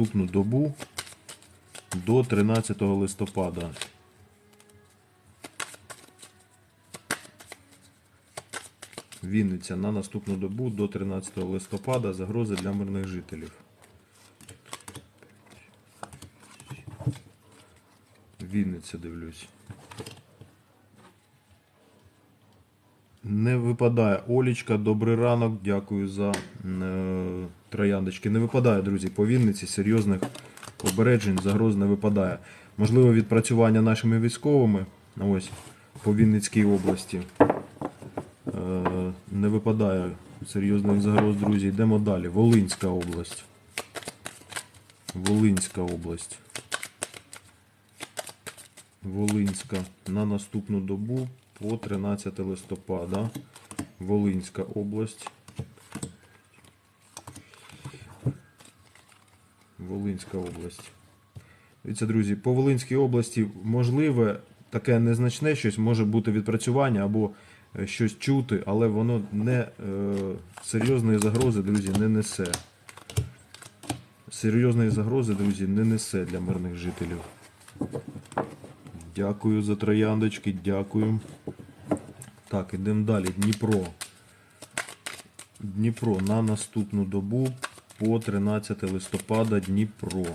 наступну добу до 13 листопада. Вінниця на наступну добу до 13 листопада загрози для мирних жителів. Вінниця дивлюсь. Не випадає. Олічка, добрий ранок. Дякую за е, трояндочки. Не випадає, друзі, по Вінниці серйозних обережень, загроз не випадає. Можливо, відпрацювання нашими військовими ось по Вінницькій області. Е, не випадає серйозних загроз, друзі. Йдемо далі. Волинська область. Волинська область. Волинська на наступну добу по 13 листопада. Волинська область. Волинська область. Дивіться, друзі, по Волинській області можливе таке незначне щось може бути відпрацювання або е, щось чути, але воно не е, серйозної загрози, друзі, не несе. Серйозної загрози, друзі, не несе для мирних жителів. Дякую за трояндочки, дякую. Так, ідемо далі. Дніпро. Дніпро на наступну добу по 13 листопада Дніпро.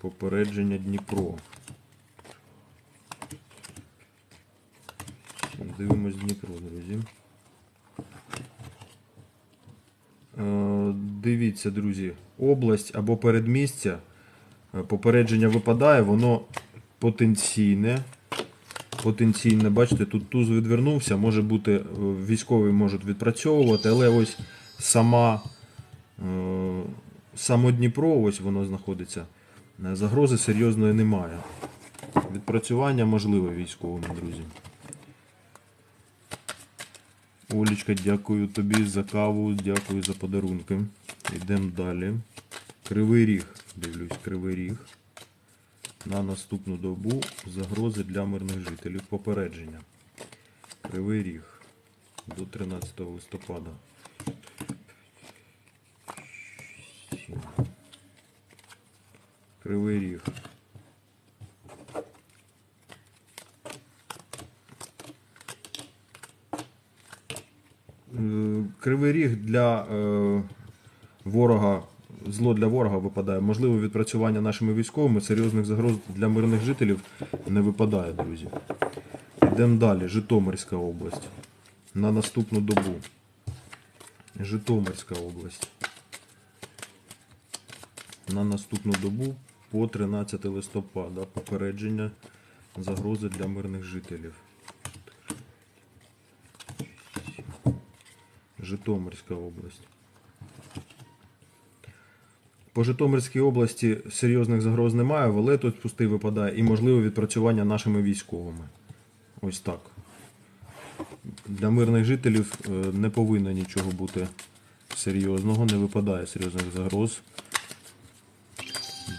Попередження Дніпро. Дивимось Дніпро, друзі. Е, Дивіться, друзі, область або передмістя. Е, Попередження випадає, воно потенційне. Потенційне, бачите, тут туз відвернувся, може бути, е, військові можуть відпрацьовувати, але ось сама, е, само Дніпро, ось воно знаходиться. Загрози серйозної немає. Відпрацювання можливе військовим, друзі. Олічка, дякую тобі за каву, дякую за подарунки. Йдемо далі. Кривий ріг. Дивлюсь, кривий ріг. На наступну добу загрози для мирних жителів. Попередження. Кривий ріг. До 13 листопада. Кривий ріг. Е, Кривий ріг для е, ворога, зло для ворога випадає. Можливо, відпрацювання нашими військовими серйозних загроз для мирних жителів не випадає, друзі. Йдемо далі. Житомирська область. На наступну добу. Житомирська область. На наступну добу по 13 листопада. Попередження загрози для мирних жителів. Житомирська область. По Житомирській області серйозних загроз немає, але тут пустий випадає і можливе відпрацювання нашими військовими. Ось так. Для мирних жителів е, не повинно нічого бути серйозного, не випадає серйозних загроз.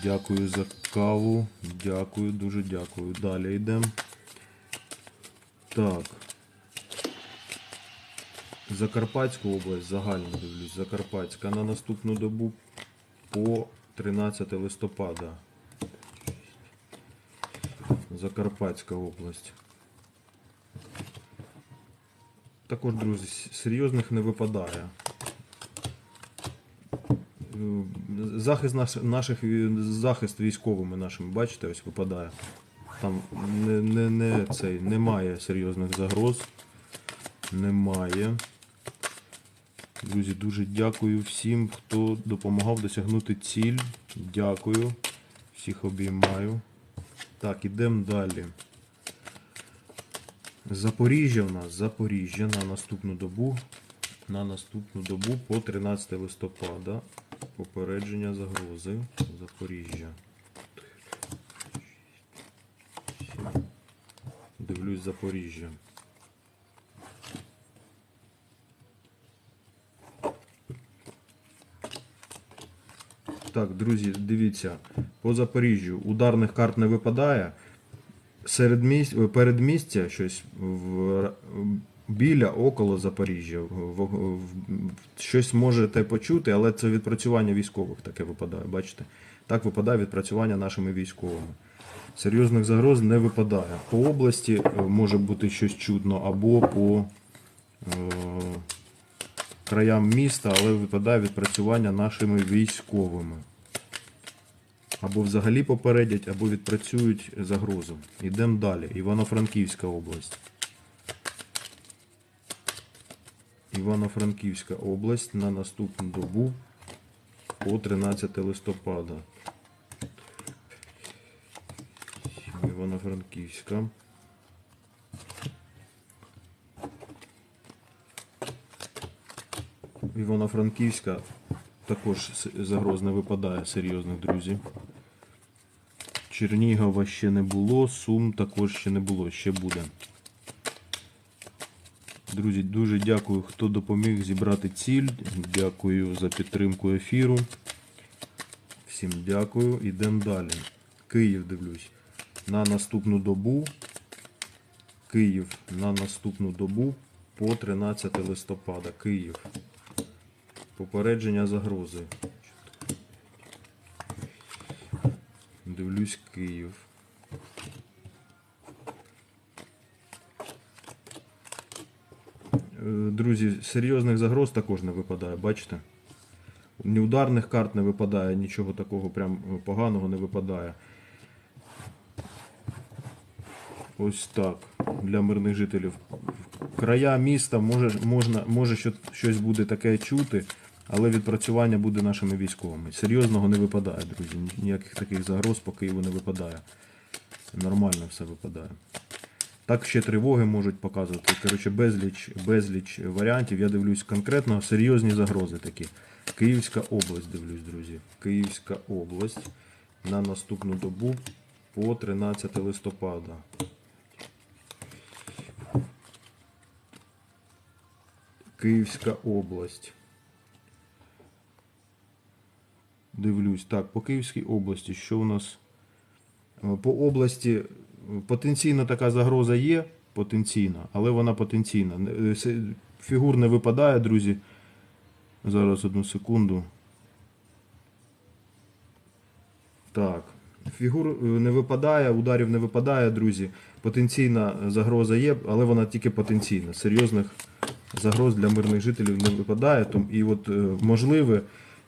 Дякую за каву. Дякую, дуже дякую. Далі йдемо. Так. Закарпатську область, загально дивлюсь, Закарпатська на наступну добу по 13 листопада. Закарпатська область. Також, друзі, серйозних не випадає. Захист наш, наших захист військовими нашими, бачите, ось випадає. Там не, не, не, цей, немає серйозних загроз. Немає. Друзі, дуже дякую всім, хто допомагав досягнути ціль. Дякую. Всіх обіймаю. Так, ідемо далі. Запоріжжя у нас, Запоріжжя на наступну добу. На наступну добу по 13 листопада. Попередження загрози. Запоріжжя. Дивлюсь Запоріжжя. Так, друзі, дивіться, по Запоріжжю ударних карт не випадає. Серед місць, передмістя щось в, біля, около Запоріжжя. В- в- Щось можете почути, але це відпрацювання військових таке випадає. Бачите? Так випадає відпрацювання нашими військовими. Серйозних загроз не випадає. По області е, може бути щось чутно, або по е, краям міста, але випадає відпрацювання нашими військовими. Або взагалі попередять, або відпрацюють загрозу. Йдемо далі. Івано-Франківська область. Івано-Франківська область на наступну добу по 13 листопада. Івано-Франківська. Івано-Франківська також загроз не випадає серйозних друзів. Чернігова ще не було, Сум також ще не було, ще буде. Друзі, дуже дякую, хто допоміг зібрати ціль. Дякую за підтримку ефіру. Всім дякую. Ідемо далі. Київ дивлюсь. На наступну добу. Київ на наступну добу по 13 листопада. Київ. Попередження загрози. Дивлюсь Київ. Е, Друзі, серйозних загроз також не випадає, бачите? Ні ударних карт не випадає, нічого такого прям поганого не випадає. Ось так. Для мирних жителів. Края міста може, можна, може щось буде таке чути, але відпрацювання буде нашими військовими. Серйозного не випадає, друзі. Ніяких таких загроз по Києву не випадає. Нормально все випадає. Так ще тривоги можуть показувати. Коротше, безліч, безліч варіантів. Я дивлюсь конкретно серйозні загрози такі. Київська область, дивлюсь, друзі. Київська область на наступну добу по 13 листопада. Київська область. Дивлюсь. Так, по Київській області, що у нас? Е, По області е, потенційно така загроза є, потенційна, але вона потенційна. Е, Фігур не випадає, друзі. Зараз одну секунду. Так. Фігур не випадає, ударів не випадає, друзі. Потенційна загроза є, але вона тільки потенційна. Серйозних загроз для мирних жителів не випадає. І от можливе,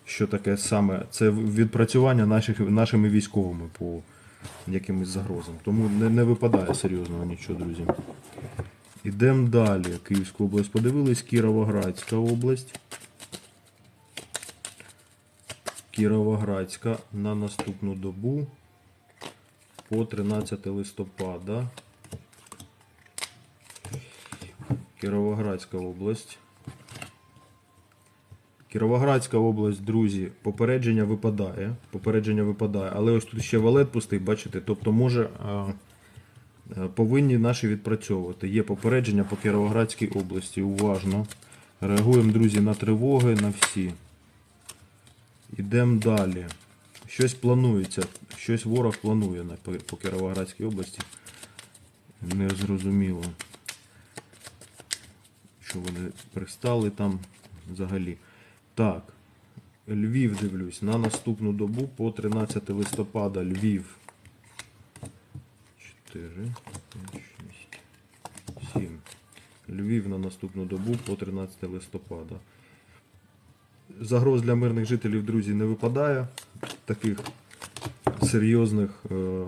що таке саме, це відпрацювання наших, нашими військовими по якимось загрозам. Тому не, не випадає серйозного нічого, друзі. Ідемо далі. Київську область подивились, Кіровоградська область. Кіровоградська на наступну добу по 13 листопада. Кіровоградська область. Кіровоградська область, друзі, попередження випадає. Попередження випадає, але ось тут ще валет пустий, бачите, тобто може е, повинні наші відпрацьовувати. Є попередження по Кіровоградській області. Уважно. Реагуємо, друзі, на тривоги, на всі. Ідемо далі. Щось планується, щось ворог планує по Кіровоградській області. Не зрозуміло. Що вони пристали там взагалі. Так. Львів дивлюсь. На наступну добу по 13 листопада Львів. 4, 5, 6, 7. Львів на наступну добу по 13 листопада. Загроз для мирних жителів, друзі, не випадає. Таких серйозних е,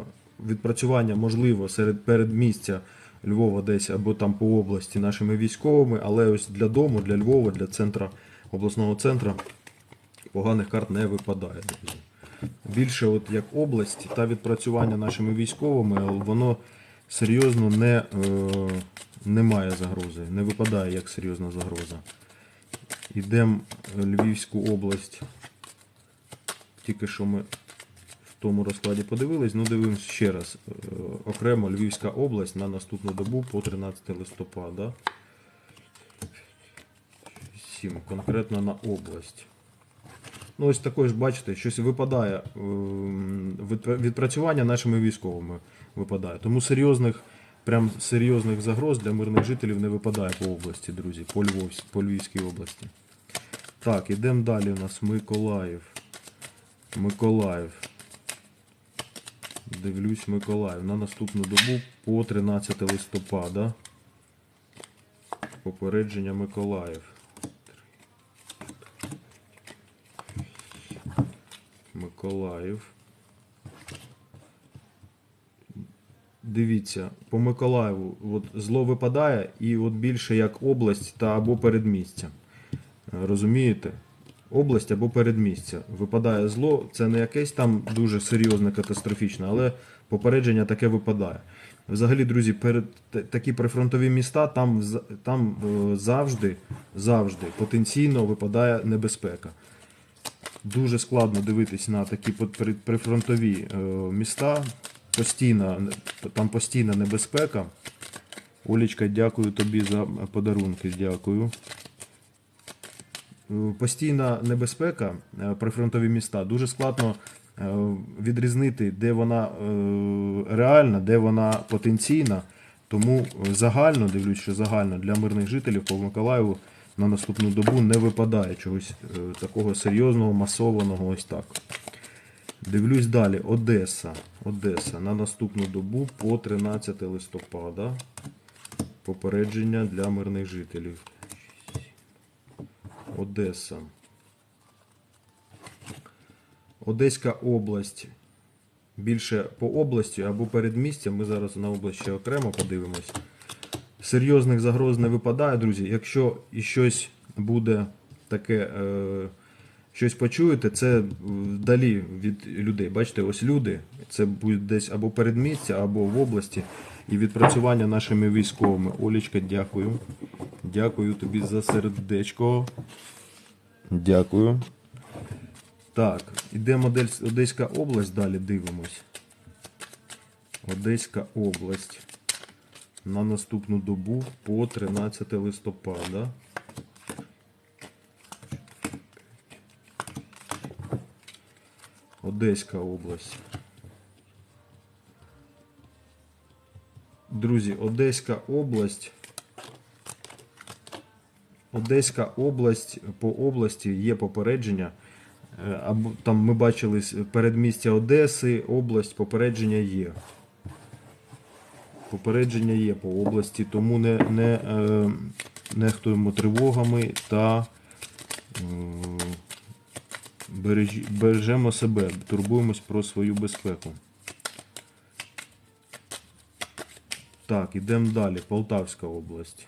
відпрацювання можливо серед передмістя Львова десь або там по області нашими військовими, але ось для дому, для Львова, для центра обласного центру поганих карт не випадає. Більше, от як область та відпрацювання нашими військовими, воно серйозно не, е, не має загрози, не випадає як серйозна загроза. Йдемо Львівську область. Тільки що ми в тому розкладі подивились, ну дивимось ще раз. Е, Окремо Львівська область на наступну добу по 13 листопада. 7. Конкретно на область. Ну, ось також, бачите, щось випадає. ем, Відпрацювання нашими військовими випадає. Тому серйозних прям серйозних загроз для мирних жителів не випадає по області, друзі, по, Львовсь, по Львівській області. Так, ідемо далі. У нас Миколаїв. Миколаїв. Дивлюсь Миколаїв. На наступну добу по 13 листопада. Попередження Миколаїв. Миколаїв. Дивіться, по Миколаєву от зло випадає і от більше як область та або передмістя. Розумієте? Область або передмістя. Випадає зло, це не якесь там дуже серйозне, катастрофічне, але попередження таке випадає. Взагалі, друзі, перед такі прифронтові міста там, там е, завжди, завжди потенційно випадає небезпека. Дуже складно дивитись на такі прифронтові е, міста. Постійна, там постійна небезпека. Олічка, дякую тобі за подарунки. Дякую. Е, Постійна небезпека е, прифронтові міста. Дуже складно відрізнити, де вона реальна, де вона потенційна. Тому загально, дивлюсь, що загально для мирних жителів по Миколаєву на наступну добу не випадає чогось е, такого серйозного, масованого, ось так. Дивлюсь далі. Одеса. Одеса. На наступну добу по 13 листопада. Попередження для мирних жителів. Одеса. Одеська область. Більше по області або передмістя. Ми зараз на область ще окремо подивимось. Серйозних загроз не випадає, друзі. Якщо і щось буде таке, е, щось почуєте, це вдалі від людей. Бачите, ось люди. Це буде десь або передмістя, або в області. І відпрацювання нашими військовими. Олічка, дякую. Дякую тобі за сердечко. Дякую. Так, іде модель Одеська область, далі дивимось. Одеська область. На наступну добу по 13 листопада. Одеська область. Друзі, Одеська область. Одеська область по області є попередження. Е, там ми бачили передмістя Одеси, область, попередження є. Попередження є по області, тому не, не е, нехтуємо тривогами та е, бережі- бережемо себе, турбуємось про свою безпеку. Так, ідемо далі. Полтавська область.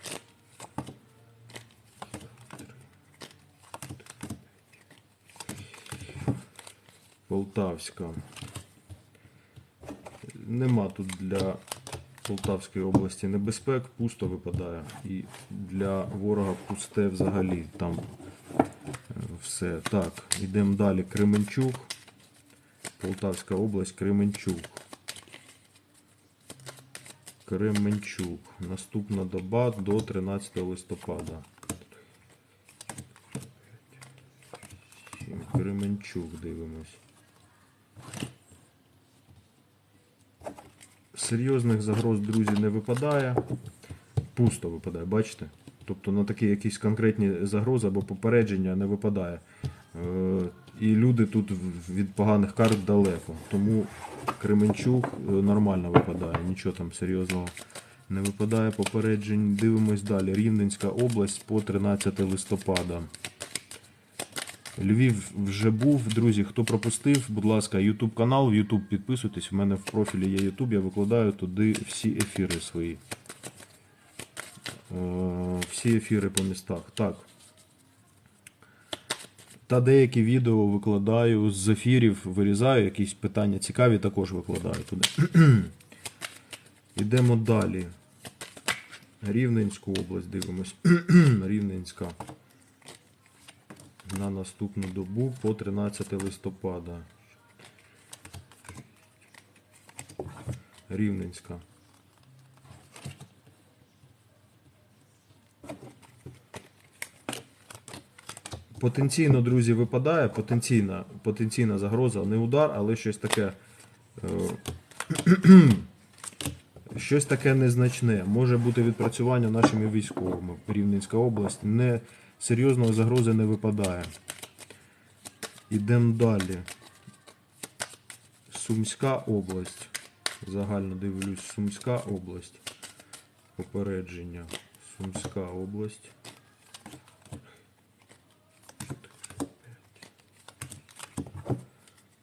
Полтавська. Нема тут для Полтавської області небезпек, пусто випадає. І для ворога пусте взагалі. Там е, все. Так, йдемо далі. Кременчук. Полтавська область, Кременчук. Кременчук. Наступна доба до 13 листопада. Кременчук дивимось. Серйозних загроз, друзі, не випадає. Пусто випадає, бачите? Тобто на такі якісь конкретні загрози або попередження не випадає. Е, І люди тут від поганих карт далеко. Тому Кременчук е, нормально випадає, нічого там серйозного не випадає. Попереджень. Дивимось далі. Рівненська область по 13 листопада. Львів вже був. Друзі, хто пропустив, будь ласка, YouTube канал, в YouTube підписуйтесь. У мене в профілі є YouTube, я викладаю туди всі ефіри свої. Е, Всі ефіри по містах. Так. Та деякі відео викладаю з ефірів, вирізаю, якісь питання цікаві, також викладаю туди. Йдемо далі. Рівненську область дивимось. Рівненська на наступну добу по 13 листопада. Рівненська. Потенційно, друзі, випадає, потенційна, потенційна загроза, не удар, але щось таке. е, щось таке незначне. Може бути відпрацювання нашими військовими. Рівненська область. Не, серйозної загрози не випадає. Ідемо далі. Сумська область. Загально дивлюсь. Сумська область. Попередження. Сумська область.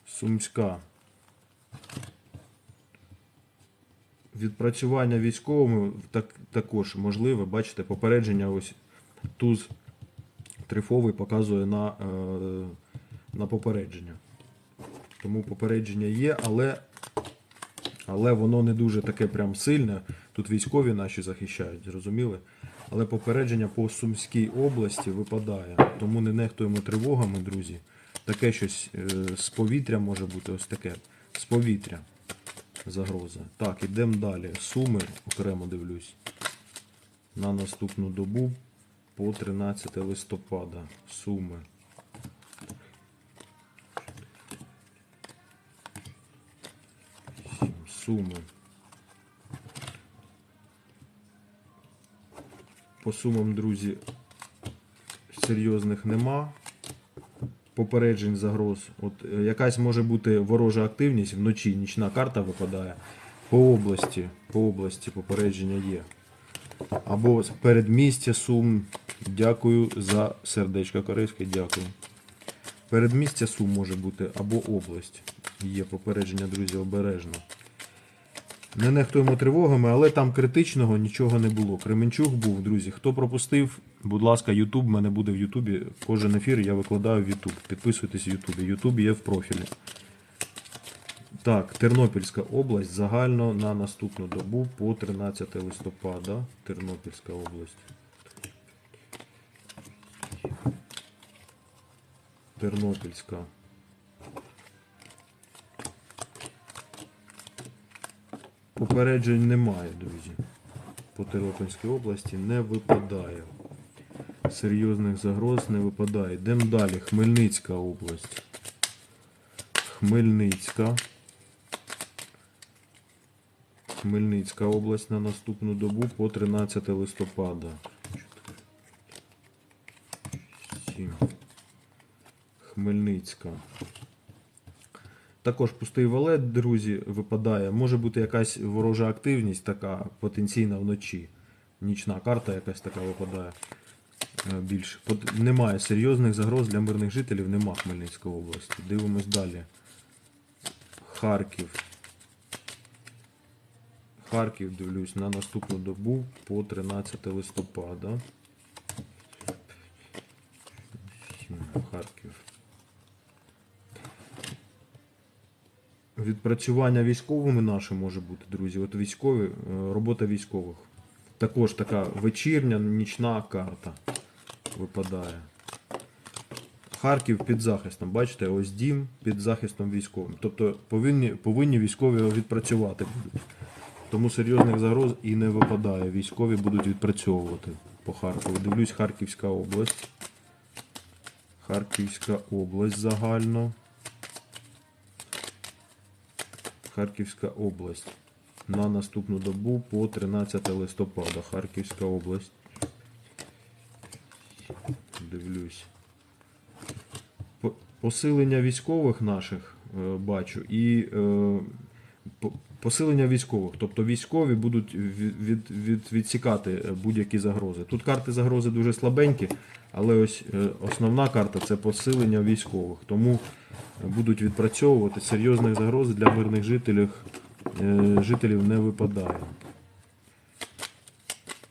Сумська. Відпрацювання військовими так, також можливе. Бачите, попередження ось туз трифовий показує на, е, на попередження. Тому попередження є, але, але воно не дуже таке прям сильне. Тут військові наші захищають, зрозуміли? Але попередження по Сумській області випадає. Тому не нехтуємо тривогами, друзі. Таке щось е, з повітря може бути ось таке. З повітря загроза. Так, ідемо далі. Суми окремо дивлюсь. На наступну добу по 13 листопада. Суми. Суми. По сумам, друзі, серйозних нема. Попереджень загроз. От е, якась може бути ворожа активність вночі, нічна карта випадає. По області, по області попередження є. Або передмістя Сум. Дякую за сердечко корейське, дякую. Передмістя Сум може бути або область. Є попередження, друзі, обережно. Не нехтуємо тривогами, але там критичного нічого не було. Кременчук був, друзі. Хто пропустив, будь ласка, Ютуб мене буде в Ютубі. Кожен ефір я викладаю в Ютуб. Підписуйтесь в Ютубі. Ютуб є в профілі. Так, Тернопільська область загально на наступну добу по 13 листопада. Тернопільська область. Тернопільська. Попереджень немає, друзі. По Тернопільській області не випадає. Серйозних загроз не випадає. Йдемо далі. Хмельницька область. Хмельницька. Хмельницька область на наступну добу по 13 листопада. Хмельницька. Також пустий валет, друзі, випадає. Може бути якась ворожа активність, така потенційна вночі. Нічна карта якась така випадає е, більше. Немає серйозних загроз для мирних жителів, нема Хмельницької області. Дивимось далі. Харків. Харків дивлюсь на наступну добу по 13 листопада. Харків. Відпрацювання військовими наше може бути, друзі. От військові, е, робота військових. Також така вечірня, нічна карта випадає. Харків під захистом. Бачите, ось дім під захистом військовим. Тобто повинні, повинні військові відпрацювати будуть. Тому серйозних загроз і не випадає. Військові будуть відпрацьовувати по Харкову. Дивлюсь, Харківська область. Харківська область загально. Харківська область. На наступну добу по 13 листопада. Харківська область. Дивлюсь. Посилення військових наших е, бачу і е, посилення військових. Тобто військові будуть від, від, від, відсікати е, будь-які загрози. Тут карти загрози дуже слабенькі, але ось е, основна карта це посилення військових. Тому будуть відпрацьовувати серйозних загроз для мирних жителів, е, жителів не випадає.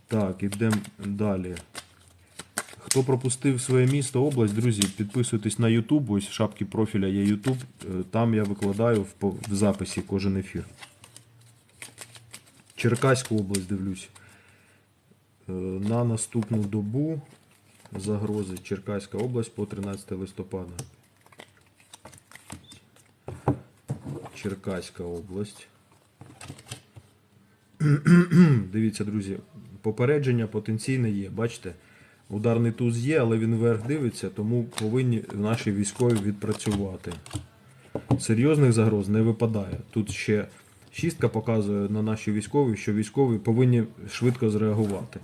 Так, ідемо далі. Хто пропустив своє місто, область, друзі, підписуйтесь на YouTube. Ось в шапці профіля є YouTube. Е, Там я викладаю в, записі кожен ефір. Черкаську область дивлюсь. Е, На наступну добу загрози Черкаська область по 13 листопада. Черкаська область. Дивіться, друзі, попередження потенційне є. Бачите, ударний туз є, але він вверх дивиться, тому повинні наші військові відпрацювати. Серйозних загроз не випадає. Тут ще Шістка показує на наші військові, що військові повинні швидко зреагувати.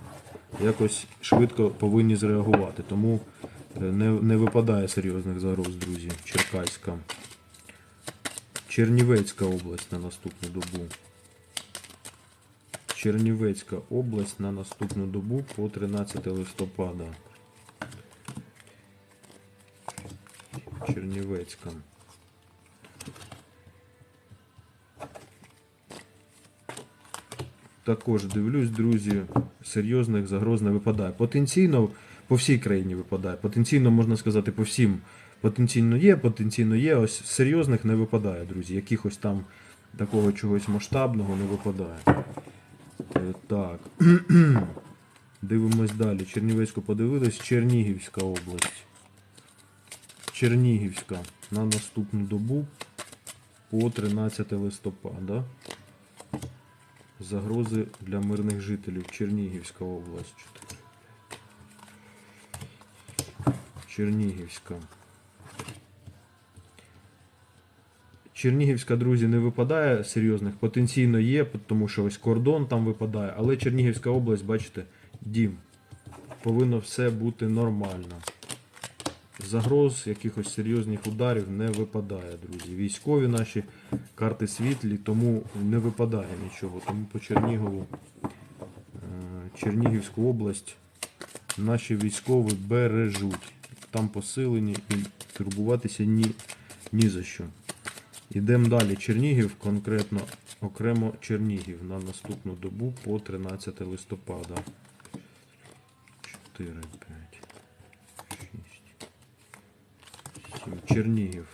Якось швидко повинні зреагувати. Тому е, не, не випадає серйозних загроз, друзі. Черкаська. Чернівецька область на наступну добу. Чернівецька область на наступну добу по 13 листопада. Чернівецька. Також дивлюсь, друзі, серйозних загроз не випадає. Потенційно по всій країні випадає. Потенційно можна сказати по всім. Потенційно є, потенційно є. Ось серйозних не випадає, друзі. Якихось там такого чогось масштабного не випадає. Е, Так. Дивимось далі. Чернівецьку подивились. Чернігівська область. Чернігівська на наступну добу по 13 листопада. Загрози для мирних жителів. Чернігівська область. Чернігівська. Чернігівська, друзі, не випадає серйозних. Потенційно є, тому що ось кордон там випадає, але Чернігівська область, бачите, дім. Повинно все бути нормально. Загроз якихось серйозних ударів не випадає, друзі. Військові наші карти світлі, тому не випадає нічого. Тому по Чернігову, е, Чернігівську область наші військові бережуть. Там посилені і турбуватися ні, ні за що. Йдемо далі. Чернігів, конкретно окремо Чернігів на наступну добу по 13 листопада. 4, 5, 6, 7. Чернігів.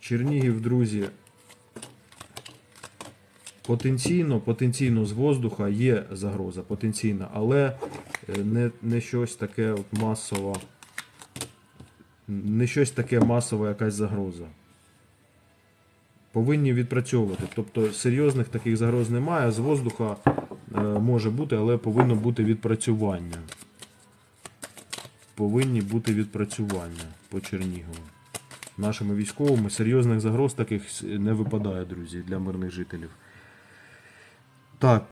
Чернігів, друзі. Потенційно, потенційно з воздуха є загроза, потенційна, але е, не, не щось таке от масово, не щось таке масова якась загроза. Повинні відпрацьовувати. Тобто серйозних таких загроз немає. З воздуха може бути, але повинно бути відпрацювання. Повинні бути відпрацювання по Чернігову. Нашими військовими серйозних загроз таких не випадає, друзі, для мирних жителів. Так,